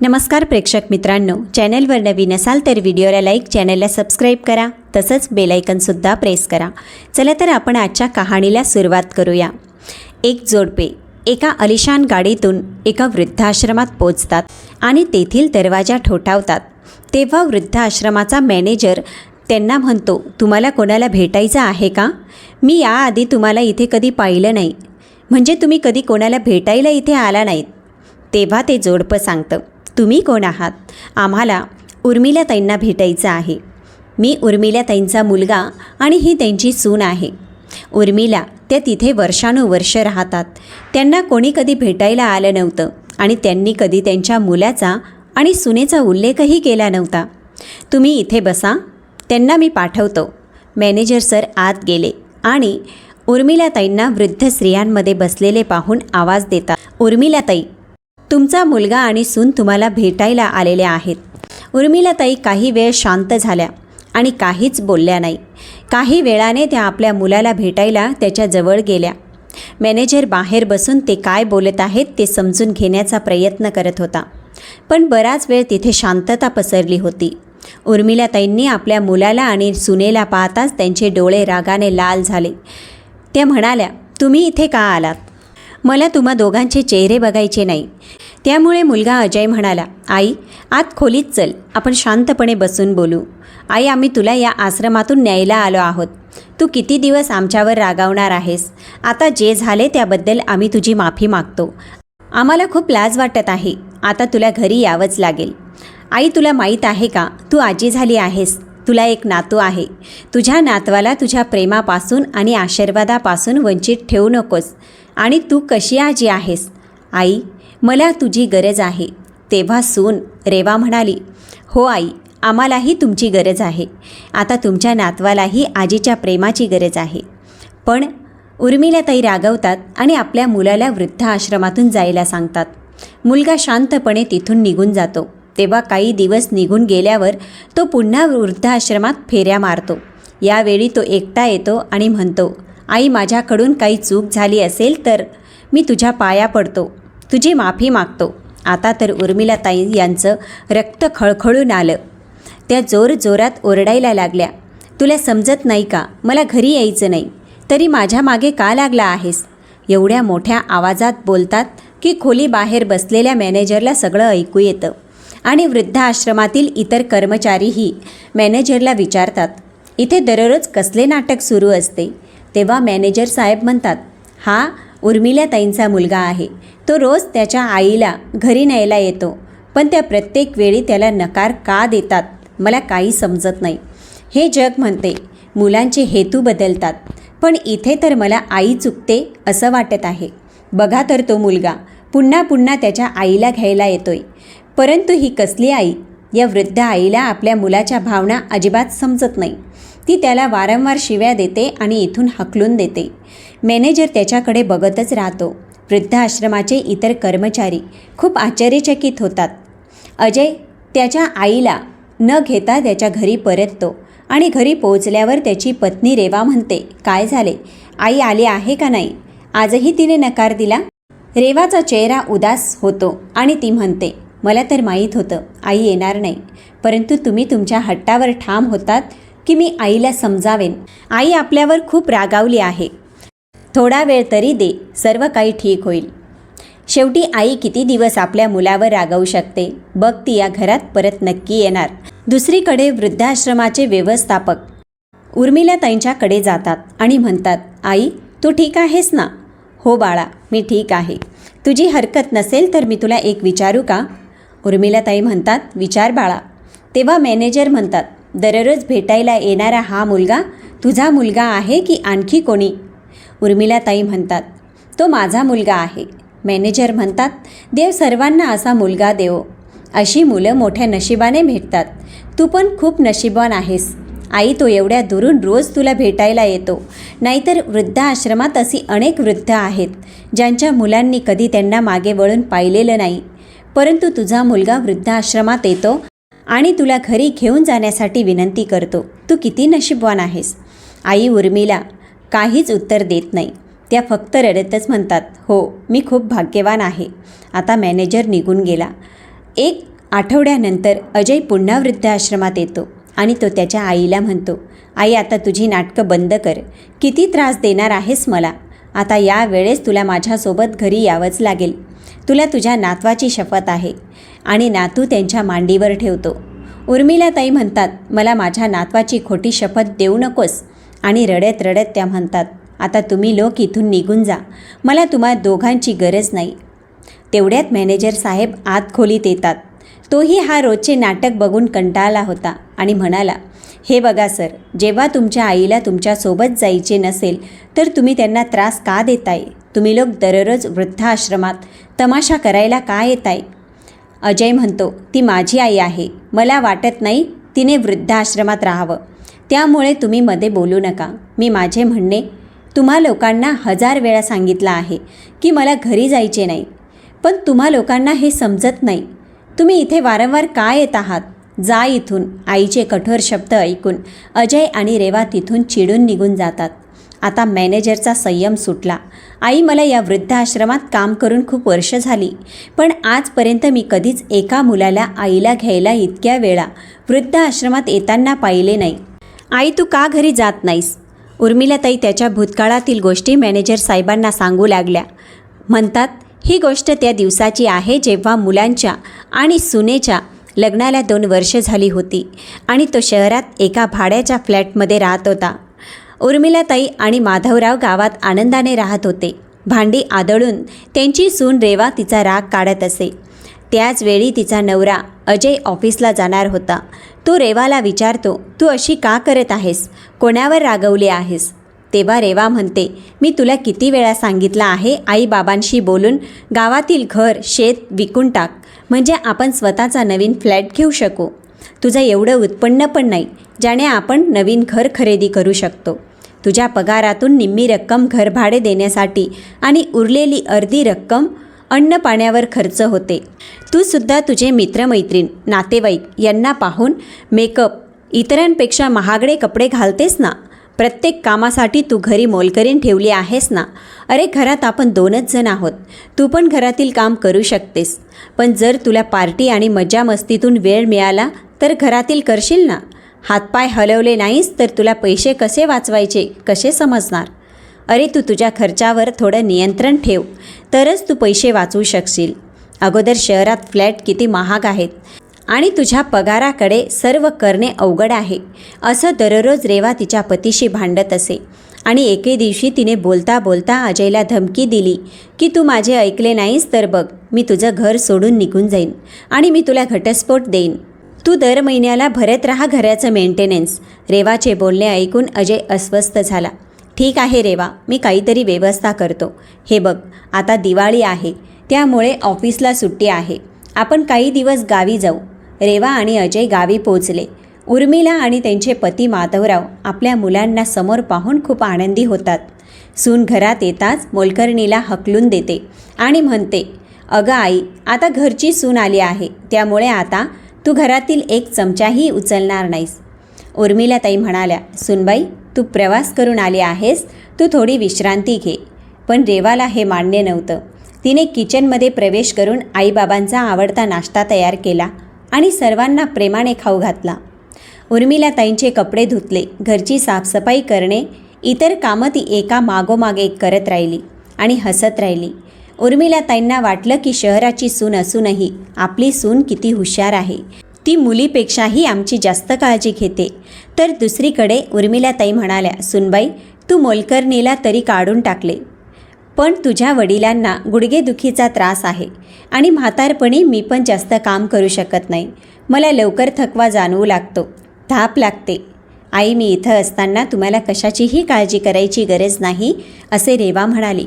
नमस्कार प्रेक्षक मित्रांनो. चॅनलवर नवीन असाल तर व्हिडिओला लाईक चॅनलला सबस्क्राईब करा. तसंच बेलायकनसुद्धा प्रेस करा. चला तर आपण आजच्या कहाणीला सुरुवात करूया. एक जोडपे एका अलिशान गाडीतून एका वृद्धाश्रमात पोचतात आणि तेथील दरवाजा ठोठावतात. तेव्हा वृद्धाश्रमाचा मॅनेजर त्यांना म्हणतो तुम्हाला कोणाला भेटायचं आहे का? मी याआधी तुम्हाला इथे कधी पाहिलं नाही. म्हणजे तुम्ही कधी कोणाला भेटायला इथे आला नाहीत. तेव्हा ते जोडपं सांगतं तुम्ही कोण आहात? आम्हाला उर्मिलाताईंना भेटायचं आहे. मी उर्मिलाताईंचा मुलगा आणि ही त्यांची सून आहे. उर्मिला त्या तिथे वर्षानुवर्ष राहतात. त्यांना कोणी कधी भेटायला आलं नव्हतं आणि त्यांनी कधी त्यांच्या मुलाचा आणि सुनेचा उल्लेखही केला नव्हता. तुम्ही इथे बसा. त्यांना मी पाठवतो. मॅनेजर सर आत गेले आणि उर्मिलाताईंना वृद्ध स्त्रियांमध्ये बसलेले पाहून आवाज देतात. उर्मिलाताई तुमचा मुलगा आणि सून तुम्हाला भेटायला आलेले आहेत. उर्मिलाताई काही वेळ शांत झाल्या आणि काहीच बोलल्या नाही. काही वेळाने त्या आपल्या मुलाला भेटायला त्याच्याजवळ गेल्या. मॅनेजर बाहेर बसून ते काय बोलत आहेत ते समजून घेण्याचा प्रयत्न करत होता. पण बराच वेळ तिथे शांतता पसरली होती. उर्मिलाताईंनी आपल्या मुलाला आणि सुनेला पाहताच त्यांचे डोळे रागाने लाल झाले. त्या म्हणाल्या तुम्ही इथे का आलात? मला तुम्हा दोघांचे चेहरे बघायचे नाही. त्यामुळे मुलगा अजय म्हणाला आई आत खोलीत चल आपण शांतपणे बसून बोलू. आई आम्ही तुला या आश्रमातून न्यायला आलो आहोत. तू किती दिवस आमच्यावर रागावणार आहेस? आता जे झाले त्याबद्दल आम्ही तुझी माफी मागतो. आम्हाला खूप लाज वाटत आहे. आता तुला घरी यावंच लागेल. आई तुला माहीत आहे का? तू आजी झाली आहेस. तुला एक नातू आहे. तुझ्या नातवाला तुझ्या प्रेमापासून आणि आशीर्वादापासून वंचित ठेवू नकोस. आणि तू कशी आजी आहेस? आई मला तुझी गरज आहे. तेव्हा सून रेवा म्हणाली हो आई आम्हालाही तुमची गरज आहे. आता तुमच्या नातवालाही आजीच्या प्रेमाची गरज आहे. पण उर्मिलाताई रागवतात आणि आपल्या मुलाला वृद्ध आश्रमातून जायला सांगतात. मुलगा शांतपणे तिथून निघून जातो. तेव्हा काही दिवस निघून गेल्यावर तो पुन्हा वृद्धाश्रमात फेऱ्या मारतो. यावेळी तो एकटा येतो आणि म्हणतो आई माझ्याकडून काही चूक झाली असेल तर मी तुझ्या पाया पडतो. तुझी माफी मागतो. आता तर उर्मिलाताई यांचं रक्त खळखळून आलं. त्या जोर जोरात ओरडायला लागल्या. तुला समजत नाही का? मला घरी यायचं नाही. तरी माझ्या मागे का लागला आहेस? एवढ्या मोठ्या आवाजात बोलतात की खोली बाहेर बसलेल्या मॅनेजरला सगळं ऐकू येतं. आणि वृद्धाश्रमातील इतर कर्मचारीही मॅनेजरला विचारतात इथे दररोज कसले नाटक सुरू असते? तेव्हा मॅनेजर साहेब म्हणतात हा उर्मिलाताईंचा मुलगा आहे. तो रोज त्याच्या आईला घरी न्यायला येतो पण त्या प्रत्येक वेळी त्याला नकार का देतात मला काही समजत नाही. हे जग म्हणते मुलांचे हेतू बदलतात पण इथे तर मला आई चुकते असं वाटत आहे. बघा तर तो मुलगा पुन्हा पुन्हा त्याच्या आईला घ्यायला येतोय. परंतु ही कसली आई? या वृद्ध आईला आपल्या मुलाच्या भावना अजिबात समजत नाही. ती त्याला वारंवार शिव्या देते आणि इथून हकलून देते. मॅनेजर त्याच्याकडे बघतच राहतो. वृद्धाश्रमाचे इतर कर्मचारी खूप आश्चर्यचकित होतात. अजय त्याच्या आईला न घेता त्याच्या घरी परततो आणि घरी पोहोचल्यावर त्याची पत्नी रेवा म्हणते काय झाले? आई आली आहे का नाही? आजही तिने नकार दिला? रेवाचा चेहरा उदास होतो आणि ती म्हणते मला तर माहीत होतं आई येणार नाही. परंतु तुम्ही तुमच्या हट्टावर ठाम होतात की मी आईला समजावेन. आई आपल्यावर खूप रागावली आहे. थोडा वेळ तरी दे सर्व काही ठीक होईल. शेवटी आई किती दिवस आपल्या मुलावर रागावू शकते? बघ ती या घरात परत नक्की येणार. दुसरीकडे वृद्धाश्रमाचे व्यवस्थापक उर्मिला त्यांच्याकडे जातात आणि म्हणतात आई तू ठीक आहेस ना? हो बाळा मी ठीक आहे. तुझी हरकत नसेल तर मी तुला एक विचारू का? उर्मिलाताई म्हणतात विचार बाळा. तेव्हा मॅनेजर म्हणतात दररोज भेटायला येणारा हा मुलगा तुझा मुलगा आहे की आणखी कोणी? उर्मिलाताई म्हणतात तो माझा मुलगा आहे. मॅनेजर म्हणतात देव सर्वांना असा मुलगा देव अशी मुलं मोठ्या नशिबाने भेटतात. तू पण खूप नशिबान आहेस. आई तो एवढ्या दुरून रोज तुला भेटायला येतो. नाहीतर वृद्धाश्रमात अशी अनेक वृद्ध आहेत ज्यांच्या मुलांनी कधी त्यांना मागे वळून पाहिलेलं नाही. परंतु तुझा मुलगा वृद्धाश्रमात येतो आणि तुला घरी घेऊन जाण्यासाठी विनंती करतो. तू किती नशीबवान आहेस. आई उर्मिला काहीच उत्तर देत नाही. त्या फक्त रडतच म्हणतात हो मी खूप भाग्यवान आहे. आता मॅनेजर निघून गेला. एक आठवड्यानंतर अजय पुन्हा वृद्धाश्रमात येतो आणि तो त्याच्या आईला म्हणतो आई आता तुझी नाटकं बंद कर. किती त्रास देणार आहेस मला. आता या वेळेस तुला माझ्यासोबत घरी यावंच लागेल. तुला तुझ्या नातवाची शपथ आहे आणि नातू त्यांच्या मांडीवर ठेवतो. उर्मिला ताई म्हणतात मला माझ्या नातवाची खोटी शपथ देऊ नकोस. आणि रडत रडत त्या म्हणतात आता तुम्ही लोक इथून निघून जा. मला तुम्हा दोघांची गरज नाही. तेवढ्यात मॅनेजर साहेब आत खोलीत येतात. तोही हा रोजचे नाटक बघून कंटाळला होता आणि म्हणाला हे बघा सर जेव्हा तुमच्या आईला तुमच्यासोबत जायचे नसेल तर तुम्ही त्यांना त्रास का देताय? तुम्ही लोक दररोज वृद्धाश्रमात तमाशा करायला का येत आहे अजय म्हणतो ती माझी आई आहे. मला वाटत नाही तिने वृद्धाश्रमात राहावं. त्यामुळे तुम्ही मध्ये बोलू नका. मी माझे म्हणणे तुम्हा लोकांना हजार वेळा सांगितलं आहे की मला घरी जायचे नाही. पण तुम्हा लोकांना हे समजत नाही. तुम्ही इथे वारंवार का येत आहात? जा इथून. आईचे कठोर शब्द ऐकून अजय आणि रेवा तिथून चिडून निघून जातात. आता मॅनेजरचा संयम सुटला. आई मला या वृद्धाश्रमात काम करून खूप वर्ष झाली. पण आजपर्यंत मी कधीच एका मुलाला आईला घ्यायला इतक्या वेळा वृद्धाश्रमात येताना पाहिले नाही. आई तू का घरी जात नाहीस? उर्मिलाताई त्याच्या भूतकाळातील गोष्टी मॅनेजर साहेबांना सांगू लागल्या. म्हणतात ही गोष्ट त्या दिवसाची आहे जेव्हा मुलांच्या आणि सुनेच्या लग्नाला दोन वर्ष झाली होती आणि तो शहरात एका भाड्याच्या फ्लॅटमध्ये राहत होता. उर्मिलाताई आणि माधवराव गावात आनंदाने राहत होते. भांडी आदळून त्यांची सून रेवा तिचा राग काढत असे. त्याचवेळी तिचा नवरा अजय ऑफिसला जाणार होता. तो रेवाला विचारतो तू अशी का करत आहेस? कोणावर रागवली आहेस? तेव्हा रेवा म्हणते मी तुला किती वेळा सांगितलं आहे आईबाबांशी बोलून. गावातील घर शेत विकून टाक. म्हणजे आपण स्वतःचा नवीन फ्लॅट घेऊ शकू. तुझं एवढं उत्पन्न पण नाही ज्याने आपण नवीन घर खरेदी करू शकतो. तुझ्या पगारातून निम्मी रक्कम घरभाडे देण्यासाठी आणि उरलेली अर्धी रक्कम अन्न पाण्यावर खर्च होते. तू सुद्धा तुझे मित्रमैत्रीण नातेवाईक यांना पाहून मेकअप इतरांपेक्षा महागडे कपडे घालतेस ना? प्रत्येक कामासाठी तू घरी मोलकरीन ठेवली आहेस ना? अरे घरात आपण दोनच जण आहोत. तू पण घरातील काम करू शकतेस. पण जर तुला पार्टी आणि मजा मस्तीतून वेळ मिळाला तर घरातील करशील ना? हातपाय हलवले नाहीस तर तुला पैसे कसे वाचवायचे कसे समजणार? अरे तू तुझ्या खर्चावर थोडं नियंत्रण ठेव तरच तू पैसे वाचवू शकशील. अगोदर शहरात फ्लॅट किती महाग आहेत आणि तुझ्या पगाराकडे सर्व करणे अवघड आहे. असं दररोज रेवा तिच्या पतीशी भांडत असे. आणि एके दिवशी तिने बोलता बोलता अजयला धमकी दिली की तू माझे ऐकले नाहीस तर बघ मी तुझं घर सोडून निघून जाईन आणि मी तुला घटस्फोट देईन. तू दर महिन्याला भरत राहा घराचं मेंटेनन्स रेवाचे बोलणे ऐकून अजय अस्वस्थ झाला. ठीक आहे रेवा मी काहीतरी व्यवस्था करतो. हे बघ आता दिवाळी आहे. त्यामुळे ऑफिसला सुट्टी आहे. आपण काही दिवस गावी जाऊ. रेवा आणि अजय गावी पोचले उर्मिला आणि त्यांचे पती माधवराव आपल्या मुलांना समोर पाहून खूप आनंदी होतात. सून घरात येताच मोलकर्णीला हकलून देते आणि म्हणते अगं आई आता घरची सून आली आहे. त्यामुळे आता तू घरातील एक चमचाही उचलणार नाहीस. उर्मिलाताई म्हणाल्या सुनबाई तू प्रवास करून आली आहेस तू थोडी विश्रांती घे. पण रेवाला हे मान्य नव्हतं. तिने किचनमध्ये प्रवेश करून आईबाबांचा आवडता नाश्ता तयार केला आणि सर्वांना प्रेमाने खाऊ घातला. उर्मिलाताईंचे कपडे धुतले घरची साफसफाई करणे इतर कामं ती एका मागोमागे करत राहिली आणि हसत राहिली. उर्मिलाताईंना वाटलं की शहराची सून असूनही आपली सून किती हुशार आहे. ती मुलीपेक्षाही आमची जास्त काळजी घेते. तर दुसरीकडे उर्मिलाताई म्हणाल्या सुनबाई तू मोलकर्णीला तरी काढून टाकले. पण तुझ्या वडिलांना गुडघेदुखीचा त्रास आहे आणि म्हातारपणी मी पण जास्त काम करू शकत नाही. मला लवकर थकवा जाणवू लागतो. धाप लागते. आई मी इथं असताना तुम्हाला कशाचीही काळजी करायची गरज नाही असे रेवा म्हणाली.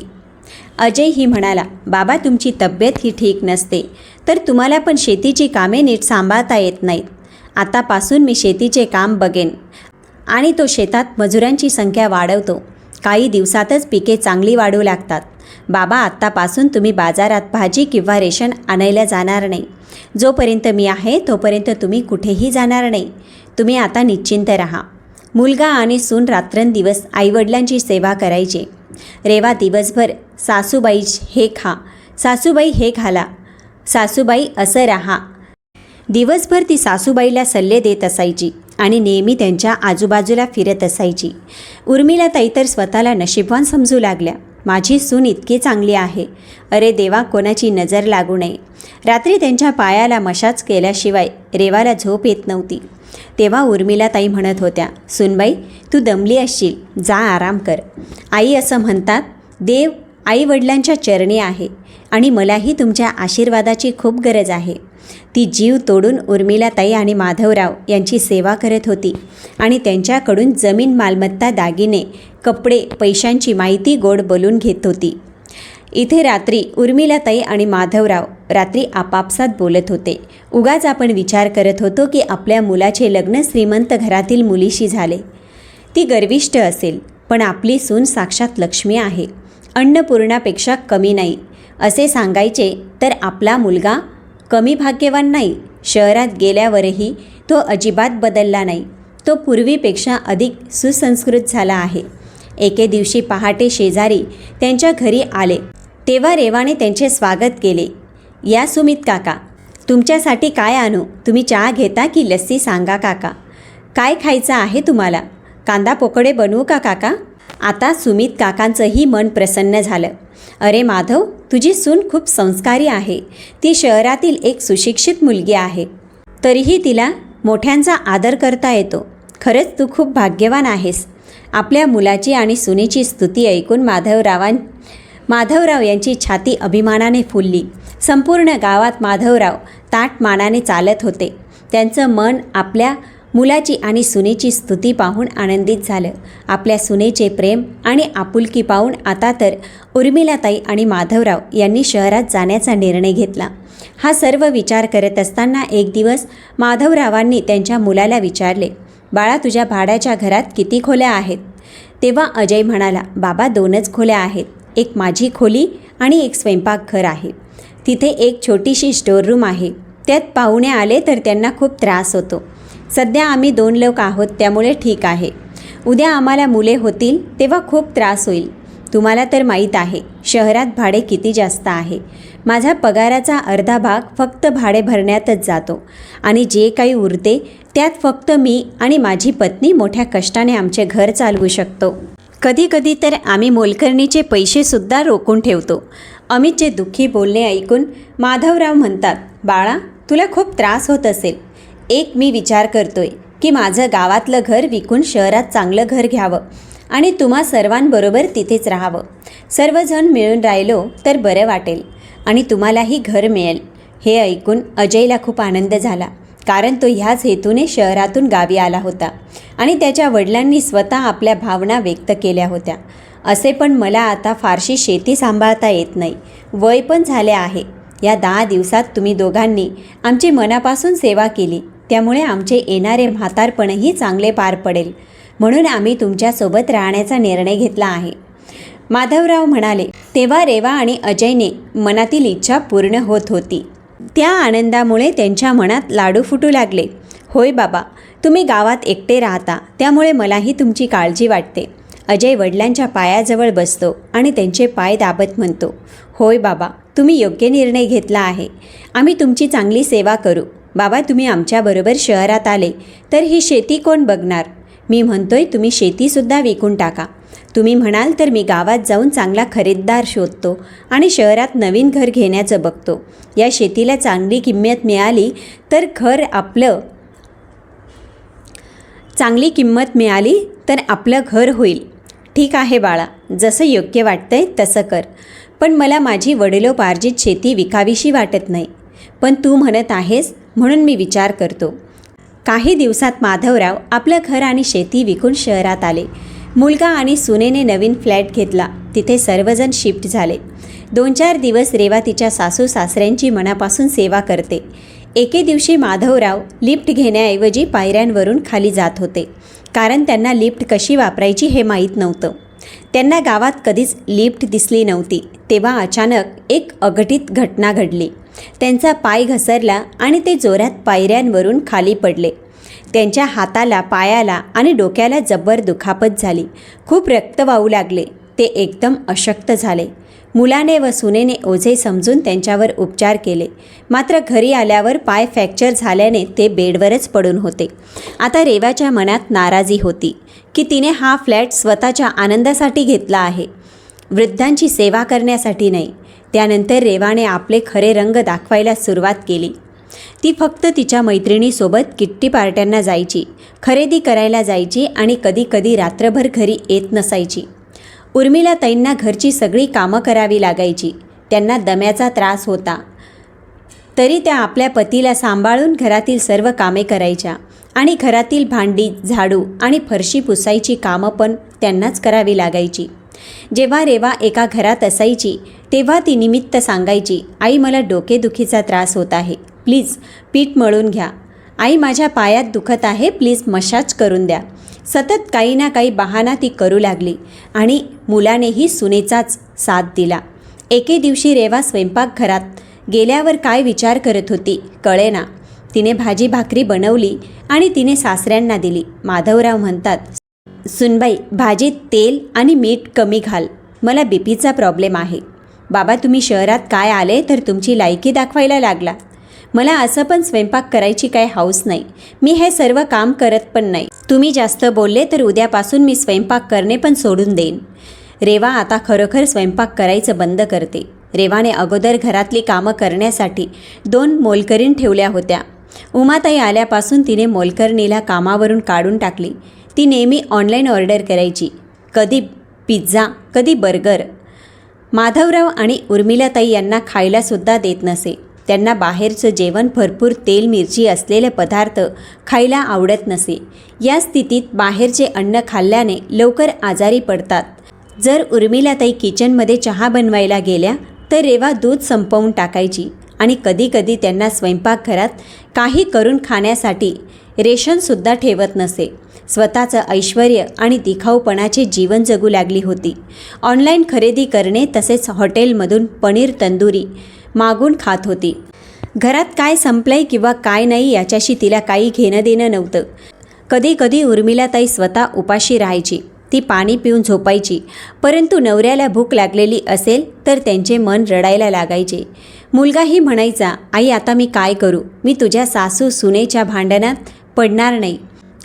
अजयही म्हणाला बाबा तुमची तब्येत ही ठीक नसते. तर तुम्हाला पण शेतीची कामे नीट सांभाळता येत नाहीत. आतापासून मी शेतीचे काम बघेन. आणि तो शेतात मजुरांची संख्या वाढवतो. काही दिवसातच पिके चांगली वाढू लागतात. बाबा आत्तापासून तुम्ही बाजारात भाजी किंवा रेशन आणायला जाणार नाही. जोपर्यंत मी आहे तोपर्यंत तुम्ही कुठेही जाणार नाही. तुम्ही आता निश्चिंत राहा. मुलगा आणि सून रात्रंदिवस आईवडिलांची सेवा करायची. रेवा दिवसभर सासूबाई हे खा सासूबाई हे घाला सासूबाई असं राहा. दिवसभर ती सासूबाईला सल्ले देत असायची आणि नेहमी त्यांच्या आजूबाजूला फिरत असायची. उर्मिला ताई तर स्वतःला नशीबवान समजू लागल्या. माझी सून इतकी चांगली आहे. अरे देवा कोणाची नजर लागू नये. रात्री त्यांच्या पायाला मशाज केल्याशिवाय रेवाला झोप येत नव्हती. तेव्हा उर्मिला ताई म्हणत होत्या सुनबाई तू दमली असशील जा आराम कर. आई असं म्हणतात देव आई वडिलांच्या चरणी आहे आणि मलाही तुमच्या आशीर्वादाची खूप गरज आहे. ती जीव तोडून उर्मिलाताई आणि माधवराव यांची सेवा करत होती आणि त्यांच्याकडून जमीन मालमत्ता दागिने कपडे पैशांची माहिती गोड बोलून घेत होती. इथे रात्री उर्मिलाताई आणि माधवराव रात्री आपापसात बोलत होते. उगाच आपण विचार करत होतो की आपल्या मुलाचे लग्न श्रीमंत घरातील मुलीशी झाले. ती गर्विष्ठ असेल पण आपली सून साक्षात लक्ष्मी आहे. अन्नपूर्णापेक्षा कमी नाही. असे सांगायचे तर आपला मुलगा कमी भाग्यवान नाही. शहरात गेल्यावरही तो अजिबात बदलला नाही. तो पूर्वीपेक्षा अधिक सुसंस्कृत झाला आहे. एके दिवशी पहाटे शेजारी त्यांच्या घरी आले. तेव्हा रेवाने त्यांचे स्वागत केले. या सुमित काका तुमच्यासाठी काय आणू? तुम्ही चहा घेता की लस्सी सांगा काका? काय खायचं आहे तुम्हाला? कांदा पोकडे बनवू का काका? आता सुमित काकांचंही मन प्रसन्न झालं. अरे माधव तुझी सून खूप संस्कारी आहे. ती शहरातील एक सुशिक्षित मुलगी आहे. तरीही तिला मोठ्यांचा आदर करता येतो. खरंच तू खूप भाग्यवान आहेस. आपल्या मुलाची आणि सुनेची स्तुती ऐकून माधवरावां माधवराव यांची छाती अभिमानाने फुलली. संपूर्ण गावात माधवराव ताट मानाने चालत होते. त्यांचं मन आपल्या मुलाची आणि सुनेची स्तुती पाहून आनंदित झालं. आपल्या सुनेचे प्रेम आणि आपुलकी पाहून आता तर उर्मिलाताई आणि माधवराव यांनी शहरात जाण्याचा निर्णय घेतला. हा सर्व विचार करत असताना एक दिवस माधवरावांनी त्यांच्या मुलाला विचारले बाळा तुझ्या भाड्याच्या घरात किती खोल्या आहेत? तेव्हा अजय म्हणाला बाबा दोनच खोल्या आहेत. एक माझी खोली आणि एक स्वयंपाकघर आहे. तिथे एक छोटीशी स्टोअर आहे. त्यात पाहुणे आले तर त्यांना खूप त्रास होतो. सध्या आम्ही दोन लोक आहोत त्यामुळे ठीक आहे. उद्या आम्हाला मुले होतील तेव्हा खूप त्रास होईल. तुम्हाला तर माहीत आहे शहरात भाडे किती जास्त आहे. माझा पगाराचा अर्धा भाग फक्त भाडे भरण्यातच जातो. आणि जे काही उरते त्यात फक्त मी आणि माझी पत्नी मोठ्या कष्टाने आमचे घर चालवू शकतो. कधीकधी तर आम्ही मोलकरणीचे पैसेसुद्धा रोखून ठेवतो. अमितचे दुःखी बोलणे ऐकून माधवराव म्हणतात बाळा तुला खूप त्रास होत असेल. एक मी विचार करतोय की माझं गावातलं घर विकून शहरात चांगलं घर घ्यावं आणि तुम्हा सर्वांबरोबर तिथेच राहावं. सर्वजण मिळून राहिलो तर बरं वाटेल आणि तुम्हालाही घर मिळेल. हे ऐकून अजयला खूप आनंद झाला. कारण तो ह्याच हेतूने शहरातून गावी आला होता आणि त्याच्या वडिलांनी स्वतः आपल्या भावना व्यक्त केल्या होत्या. असे पण मला आता फारशी शेती सांभाळता येत नाही. वय पण झाले आहे. या दहा दिवसात तुम्ही दोघांनी आमची मनापासून सेवा केली. त्यामुळे आमचे येणारे म्हातारपणही चांगले पार पडेल. म्हणून आम्ही तुमच्यासोबत राहण्याचा निर्णय घेतला आहे. माधवराव म्हणाले तेव्हा रेवा आणि अजयने मनातील इच्छा पूर्ण होत होती. त्या आनंदामुळे त्यांच्या मनात लाडू फुटू लागले. होय बाबा तुम्ही गावात एकटे राहता त्यामुळे मलाही तुमची काळजी वाटते. अजय वडिलांच्या पायाजवळ बसतो आणि त्यांचे पाय दाबत म्हणतो होय बाबा तुम्ही योग्य निर्णय घेतला आहे. आम्ही तुमची चांगली सेवा करू. बाबा तुम्ही आमच्याबरोबर शहरात आले तर ही शेती कोण बघणार? मी म्हणतोय तुम्ही शेतीसुद्धा विकून टाका. तुम्ही म्हणाल तर मी गावात जाऊन चांगला खरेदीदार शोधतो आणि शहरात नवीन घर घेण्याचं बघतो. या शेतीला चांगली किंमत मिळाली तर घर आपलं चांगली किंमत मिळाली तर आपलं घर होईल. ठीक आहे बाळा जसं योग्य वाटतंय तसं कर. पण मला माझी वडिलोपार्जित शेती विकावीशी वाटत नाही. पण तू म्हणत आहेस म्हणून मी विचार करतो. काही दिवसात माधवराव आपलं घर आणि शेती विकून शहरात आले. मुलगा आणि सुनेने नवीन फ्लॅट घेतला. तिथे सर्वजण शिफ्ट झाले. दोन चार दिवस रेवा तिच्या सासू सासऱ्यांची मनापासून सेवा करते. एके दिवशी माधवराव लिफ्ट घेण्याऐवजी पायऱ्यांवरून खाली जात होते. कारण त्यांना लिफ्ट कशी वापरायची हे माहीत नव्हतं. त्यांना गावात कधीच लिफ्ट दिसली नव्हती. तेव्हा अचानक एक अघटित घटना घडली. त्यांचा पाय घसरला आणि ते जोरात पायऱ्यांवरून खाली पडले. त्यांच्या हाताला पायाला आणि डोक्याला जब्बर दुखापत झाली. खूप रक्त वाहू लागले. ते एकदम अशक्त झाले. मुलाने व सुनेने ओझे समजून त्यांच्यावर उपचार केले. मात्र घरी आल्यावर पाय फ्रॅक्चर झाल्याने ते बेडवरच पडून होते. आता रेवाच्या मनात नाराजी होती की तिने हा फ्लॅट स्वतःच्या आनंदासाठी घेतला आहे. वृद्धांची सेवा करण्यासाठी नाही. त्यानंतर रेवाने आपले खरे रंग दाखवायला सुरुवात केली. ती फक्त तिच्या मैत्रिणीसोबत किट्टी पार्ट्यांना जायची खरेदी करायला जायची आणि कधी कधी रात्रभर घरी येत नसायची. उर्मिला ताईंना घरची सगळी कामं करावी लागायची. त्यांना दम्याचा त्रास होता. तरी त्या आपल्या पतीला सांभाळून घरातील सर्व कामे करायच्या आणि घरातील भांडी झाडू आणि फरशी पुसायची कामं पण त्यांनाच करावी लागायची. जेव्हा रेवा एका घरात असायची तेव्हा ती निमित्त सांगायची आई मला डोकेदुखीचा त्रास होत आहे. प्लीज पीठ मळून घ्या. आई माझ्या पायात दुखत आहे प्लीज मशाज करून द्या. सतत काही ना काही बहाना ती करू लागली आणि मुलानेही सुनेचाच साथ दिला. एके दिवशी रेवा स्वयंपाकघरात गेल्यावर काय विचार करत होती कळेना. तिने भाजी भाकरी बनवली आणि तिने सासऱ्यांना दिली. माधवराव म्हणतात सुनबाई भाजीत तेल आणि मीठ कमी घाल. मला बीपीचा प्रॉब्लेम आहे. बाबा तुम्ही शहरात काय आले तर तुमची लायकी दाखवायला लागला. मला असं पण स्वयंपाक करायची काय हाऊस नाही. मी हे सर्व काम करत पण नाही. तुम्ही जास्त बोलले तर उद्यापासून मी स्वयंपाक करणे पण सोडून देईन. रेवा आता खरोखर स्वयंपाक करायचं बंद करते. रेवाने अगोदर घरातली कामं करण्यासाठी दोन मोलकरीण ठेवल्या होत्या. उमाताई आल्यापासून तिने मोलकरणीला कामावरून काढून टाकली. ती नेहमी ऑनलाईन ऑर्डर करायची. कधी पिझ्झा कधी बर्गर. माधवराव आणि उर्मिलाताई यांना खायलासुद्धा देत नसे. त्यांना बाहेरचं जेवण भरपूर तेल मिरची असलेले पदार्थ खायला आवडत नसे. या स्थितीत बाहेरचे अन्न खाल्ल्याने लवकर आजारी पडतात. जर उर्मिलाताई किचनमध्ये चहा बनवायला गेल्या तर रेवा दूध संपवून टाकायची आणि कधीकधी त्यांना स्वयंपाकघरात काही करून खाण्यासाठी रेशनसुद्धा ठेवत नसे. स्वतःचं ऐश्वर आणि दिखाऊपणाचे जीवन जगू लागली होती. ऑनलाईन खरेदी करणे तसेच हॉटेलमधून पनीर तंदुरी मागून खात होती. घरात काय संपलंय किंवा काय नाही याच्याशी तिला काही घेणं देणं नव्हतं. कधी कधी उर्मिलाताई स्वतः उपाशी राहायची. ती पाणी पिऊन झोपायची. परंतु नवऱ्याला भूक लागलेली असेल तर त्यांचे मन रडायला लागायचे. मुलगाही म्हणायचा आई आता मी काय करू? मी तुझ्या सासू सुनेच्या भांडणात पडणार नाही.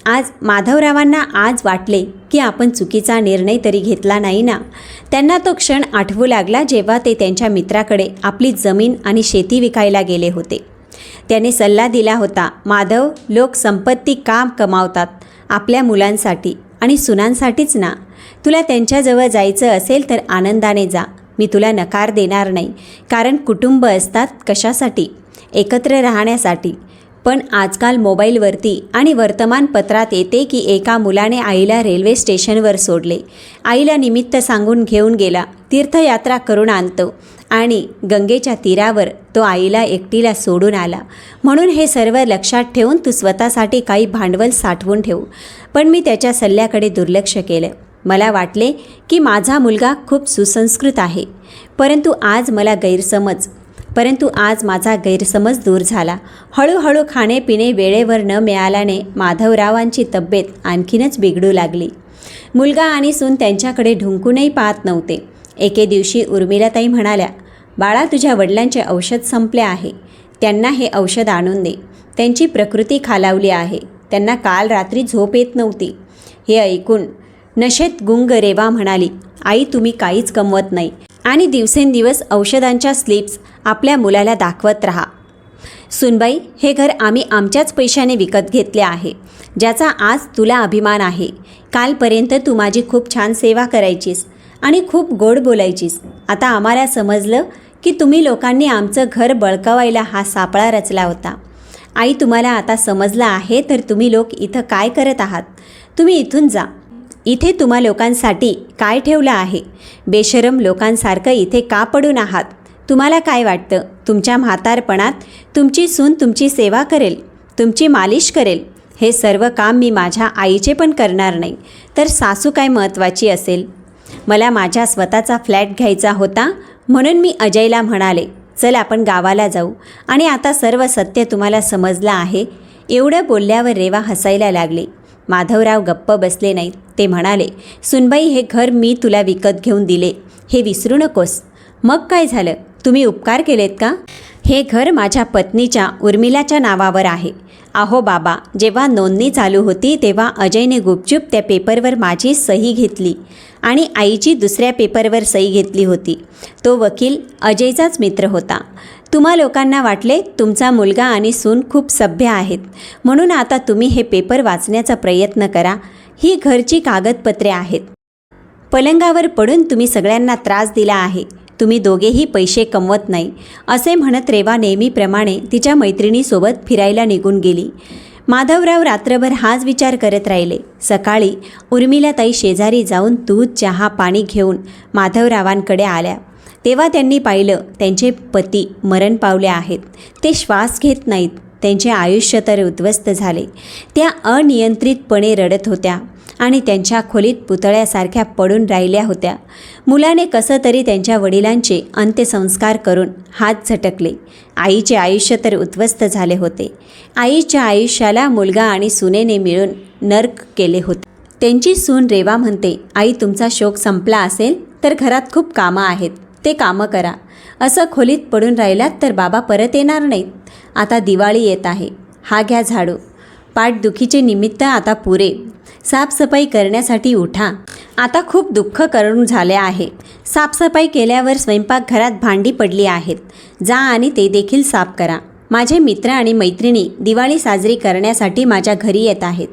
आज माधवरावांना आज वाटले की आपण चुकीचा निर्णय तरी घेतला नाही ना. त्यांना तो क्षण आठवू लागला जेव्हा ते त्यांच्या मित्राकडे आपली जमीन आणि शेती विकायला गेले होते. त्याने सल्ला दिला होता माधव लोक संपत्ती काम कमावतात? आपल्या मुलांसाठी आणि सुनांसाठीच ना. तुला त्यांच्याजवळ जायचं असेल तर आनंदाने जा. मी तुला नकार देणार नाही. कारण कुटुंब असतात कशासाठी? एकत्र राहण्यासाठी. पण आजकाल मोबाईलवरती आणि वर्तमानपत्रात येते की एका मुलाने आईला रेल्वे स्टेशनवर सोडले. आईला निमित्त सांगून घेऊन गेला तीर्थयात्रा करून आणतो आणि गंगेच्या तीरावर तो आईला एकटीला सोडून आला. म्हणून हे सर्व लक्षात ठेवून तू स्वतःसाठी काही भांडवल साठवून ठेवू. पण मी त्याच्या सल्ल्याकडे दुर्लक्ष केलं. मला वाटले की माझा मुलगा खूप सुसंस्कृत आहे. परंतु आज मला गैरसमज. परंतु आज माझा गैरसमज दूर झाला. हळूहळू खाणेपिणे वेळेवर न मिळाल्याने माधवरावांची तब्येत आणखीनच बिघडू लागली. मुलगा आणि सून त्यांच्याकडे ढुंकूनही पाहत नव्हते. एके दिवशी उर्मिलाताई म्हणाल्या बाळा तुझ्या वडिलांचे औषध संपले आहे. त्यांना हे औषध आणून दे. त्यांची प्रकृती खालावली आहे. त्यांना काल रात्री झोप येत नव्हती. हे ऐकून नशेत गुंग रेवा म्हणाली आई तुम्ही काहीच कमवत नाही. आणि दिवसेंदिवस औषधांच्या स्लिप्स आपल्या मुलाला दाखवत राहा. सुनबाई हे घर आम्ही आमच्याच पैशाने विकत घेतले आहे. ज्याचा आज तुला अभिमान आहे. कालपर्यंत तू माझी खूप छान सेवा करायचीस आणि खूप गोड बोलायचीस. आता आम्हाला समजलं की तुम्ही लोकांनी आमचं घर बळकावायला हा सापळा रचला होता. आई तुम्हाला आता समजलं आहे तर तुम्ही लोक इथं काय करत आहात? तुम्ही इथून जा. इथे तुम्हा लोकांसाठी काय ठेवलं आहे? बेशरम लोकांसारखं इथे का पडून आहात? तुम्हाला काय वाटतं? तुमच्या म्हातारपणात तुमची सून तुमची सेवा करेल तुमची मालिश करेल. हे सर्व काम मी माझ्या आईचे पण करणार नाही. तर सासू काय महत्त्वाची असेल? मला माझ्या स्वतःचा फ्लॅट घ्यायचा होता म्हणून मी अजयला म्हणाले चल आपण गावाला जाऊ. आणि आता सर्व सत्य तुम्हाला समजलं आहे. एवढं बोलल्यावर रेवा हसायला लागले. माधवराव गप्प बसले नाहीत. ते म्हणाले सुनबाई हे घर मी तुला विकत घेऊन दिले. हे विसरू नकोस. मग काय झालं? तुम्ही उपकार केलेत का? हे घर माझ्या पत्नीच्या उर्मिलाच्या नावावर आहे. अहो बाबा जेव्हा नोंदणी चालू होती तेव्हा अजयने गुपचूप त्या पेपरवर माझी सही घेतली आणि आईची दुसऱ्या पेपरवर सही घेतली होती. तो वकील अजयचाच मित्र होता. तुम्हा लोकांना वाटले तुमचा मुलगा आणि सून खूप सभ्य आहेत. म्हणून आता तुम्ही हे पेपर वाचण्याचा प्रयत्न करा. ही घरची कागदपत्रे आहेत. पलंगावर पडून तुम्ही सगळ्यांना त्रास दिला आहे. तुम्ही दोघेही पैसे कमवत नाही असे म्हणत रेवा नेहमीप्रमाणे तिच्या मैत्रिणीसोबत फिरायला निघून गेली. माधवराव रात्रभर हाच विचार करत राहिले. सकाळी उर्मिलाताई शेजारी जाऊन दूध चहा पाणी घेऊन माधवरावांकडे आल्या. तेव्हा त्यांनी पाहिलं त्यांचे पती मरण पावले आहेत. ते श्वास घेत नाहीत. त्यांचे आयुष्य तर उद्ध्वस्त झाले. त्या अनियंत्रितपणे रडत होत्या आणि त्यांच्या खोलीत पुतळ्यासारख्या पडून राहिल्या होत्या. मुलाने कसं तरी त्यांच्या वडिलांचे अंत्यसंस्कार करून हात झटकले. आईचे आयुष्य तर उद्ध्वस्त झाले होते. आईच्या आयुष्याला मुलगा आणि सुनेने मिळून नर्क केले होते. त्यांची सून रेवा म्हणते आई तुमचा शोक संपला असेल तर घरात खूप कामं आहेत. ते कामं करा. असं खोलीत पडून राहिलात तर बाबा परत येणार नाहीत. आता दिवाळी येत आहे. हा घ्या झाडू. पाठदुखीचे निमित्त आता पुरे. साफसफाई करण्यासाठी उठा. आता खूप दुःख करून झाले आहे. साफसफाई केल्यावर स्वयंपाकघरात भांडी पडली आहेत. जा आणि ते देखील साफ करा. माझे मित्र आणि मैत्रिणी दिवाळी साजरी करण्यासाठी माझ्या घरी येत आहेत.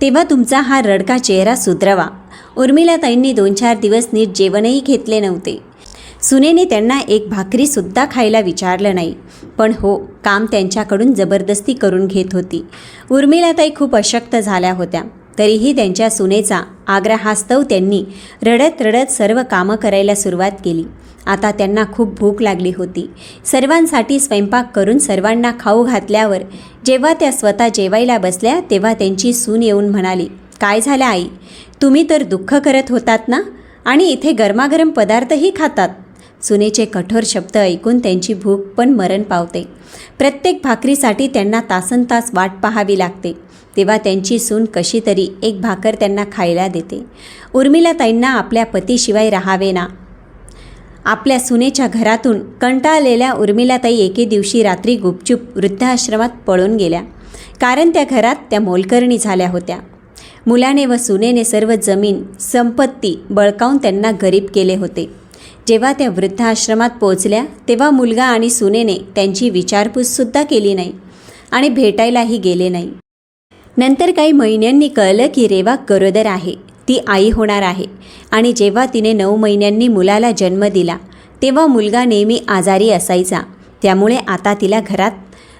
तेव्हा तुमचा हा रडका चेहरा सुधरवा. उर्मिलाताईंनी दोन चार दिवस नीट जेवणही घेतले नव्हते. सुनेने त्यांना एक भाकरीसुद्धा खायला विचारलं नाही. पण हो काम त्यांच्याकडून जबरदस्ती करून घेत होती. उर्मिलाताई खूप अशक्त झाल्या होत्या. तरीही त्यांच्या सुनेचा आग्रहास्तव त्यांनी रडत रडत सर्व कामं करायला सुरुवात केली. आता त्यांना खूप भूक लागली होती. सर्वांसाठी स्वयंपाक करून सर्वांना खाऊ घातल्यावर जेव्हा त्या स्वतः जेवायला बसल्या तेव्हा त्यांची सून येऊन म्हणाली काय झालं आई? तुम्ही तर दुःख करत होतात ना? आणि इथे गरमागरम पदार्थही खातात. सुनेचे कठोर शब्द ऐकून त्यांची भूक पण मरण पावते. प्रत्येक भाकरीसाठी त्यांना तासन तास वाट पाहावी लागते. तेव्हा त्यांची सून कशी तरी एक भाकर त्यांना खायला देते. उर्मिलाताईंना आपल्या पतीशिवाय राहावे ना आपल्या सुनेच्या घरातून कंटाळलेल्या उर्मिलाताई एके दिवशी रात्री गुपचूप वृद्धाश्रमात पळून गेल्या. कारण त्या घरात त्या मोलकरणी झाल्या होत्या. मुलाने व सुनेने सर्व जमीन संपत्ती बळकावून त्यांना गरीब केले होते. जेव्हा त्या वृद्धाश्रमात पोचल्या तेव्हा मुलगा आणि सुनेने त्यांची विचारपूससुद्धा केली नाही आणि भेटायलाही गेले नाही. नंतर काही महिन्यांनी कळलं की रेवा गरोदर आहे. ती आई होणार आहे. आणि जेव्हा तिने नऊ महिन्यांनी मुलाला जन्म दिला तेव्हा मुलगा नेहमी आजारी असायचा. त्यामुळे आता तिला घरात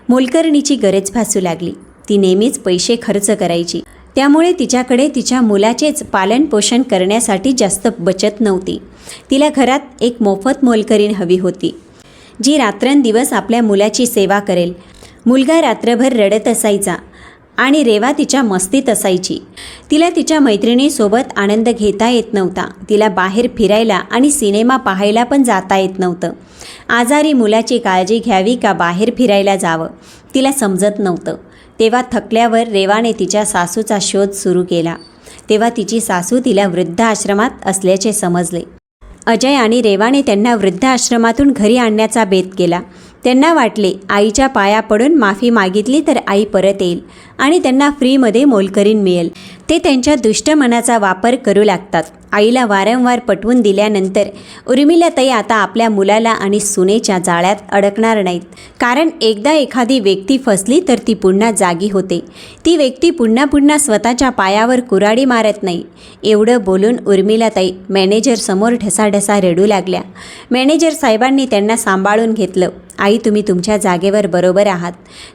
मोलकरणीची गरज भासू लागली. ती नेहमीच पैसे खर्च करायची. त्यामुळे तिच्याकडे तिच्या मुलाचेच पालनपोषण करण्यासाठी जास्त बचत नव्हती. तिला घरात एक मोफत मोलकरीण हवी होती जी रात्रंदिवस आपल्या मुलाची सेवा करेल. मुलगा रात्रभर रडत असायचा. आणि रेवा तिच्या मस्तीत असायची. तिला तिच्या मैत्रिणीसोबत आनंद घेता येत नव्हता. तिला बाहेर फिरायला आणि सिनेमा पाहायला पण जाता येत नव्हतं. आजारी मुलाची काळजी घ्यावी का बाहेर फिरायला जावं? तिला समजत नव्हतं. तेव्हा थकल्यावर रेवाने तिच्या सासूचा शोध सुरू केला. तेव्हा तिची सासू तिला वृद्धाश्रमात असल्याचे समजले. अजय आणि रेवाने त्यांना वृद्ध आश्रमातून घरी आणण्याचा बेत केला. त्यांना वाटले आईच्या पाया पडून माफी मागितली तर आई परत येईल. आणि त्यांना फ्रीमध्ये मोलकरीन मिळेल. ते त्यांच्या दुष्ट मनाचा वापर करू लागतात. आईला वारंवार पटवून दिल्यानंतर उर्मिला ताई आता आपल्या मुलाला आणि सुनेच्या जाळ्यात अडकणार नाहीत. कारण एकदा एखादी व्यक्ती फसली तर ती पुन्हा जागी होते. ती व्यक्ती पुन्हा पुन्हा स्वतःच्या पायावर कुराडी मारत नाही. एवढं बोलून उर्मिलाताई मॅनेजर समोर ढसाढसा रडू लागल्या. मॅनेजर साहेबांनी त्यांना सांभाळून घेतलं. आई तुम्ही तुमच्या जागेवर बरोबर आहात.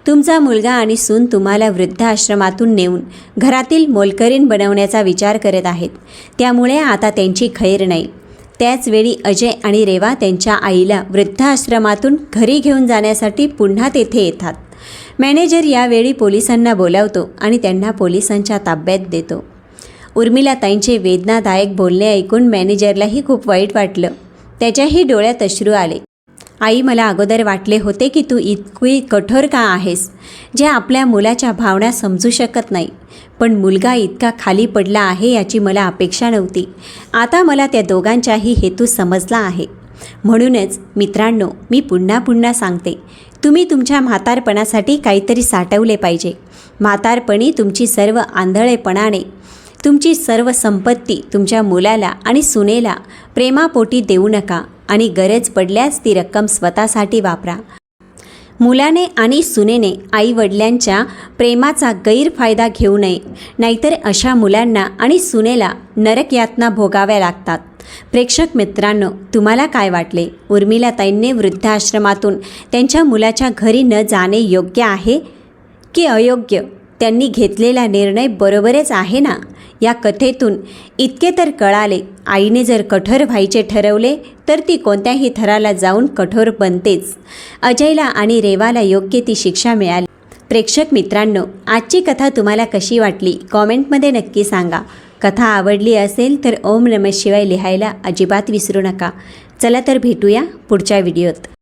तुमचा मुलगा आणि सून तुम्हाला वृद्ध वृद्धाश्रमातून नेऊन घरातील मोलकरीण बनवण्याचा विचार करत आहेत. त्यामुळे आता त्यांची खैर नाही. त्याचवेळी अजय आणि रेवा त्यांच्या आईला वृद्धाश्रमातून घरी घेऊन जाण्यासाठी पुन्हा तेथे येतात. मॅनेजर यावेळी पोलिसांना बोलावतो आणि त्यांना पोलिसांच्या ताब्यात देतो. उर्मिलाताईंचे वेदनादायक बोलणे ऐकून मॅनेजरलाही खूप वाईट वाटलं. त्याच्याही डोळ्यात अश्रू आले. आई मला अगोदर वाटले होते की तू इतकी कठोर का आहेस जे आपल्या मुलाच्या भावना समजू शकत नाही. पण मुलगा इतका खाली पडला आहे याची मला अपेक्षा नव्हती. आता मला त्या दोघांचाही हेतू समजला आहे. म्हणूनच मित्रांनो मी पुन्हा पुन्हा सांगते तुम्ही तुमच्या म्हातारपणासाठी काहीतरी साठवले पाहिजे. म्हातारपणी तुमची सर्व आंधळेपणाने तुमची सर्व संपत्ती तुमच्या मुलाला आणि सुनेला प्रेमापोटी देऊ नका. आणि गरज पडल्यास ती रक्कम स्वतःसाठी वापरा. मुलाने आणि सुनेने आईवडिलांच्या प्रेमाचा गैरफायदा घेऊ नये नाहीतर अशा मुलांना आणि सुनेला नरक यातना भोगाव्या लागतात. प्रेक्षक मित्रांनो तुम्हाला काय वाटले? उर्मिलाताईंनी वृद्धाश्रमातून त्यांच्या मुलाच्या घरी न जाणे योग्य आहे की अयोग्य? त्यांनी घेतलेला निर्णय बरोबरच आहे ना? या कथेतून इतके तर कळाले. आईने जर कठोर व्हायचे ठरवले तर ती कोणत्याही थराला जाऊन कठोर बनतेच. अजयला आणि रेवाला योग्य ती शिक्षा मिळाली. प्रेक्षक मित्रांनो आजची कथा तुम्हाला कशी वाटली? कॉमेंटमध्ये नक्की सांगा. कथा आवडली असेल तर ओम नमः शिवाय लिहायला अजिबात विसरू नका. चला तर भेटूया पुढच्या व्हिडिओत.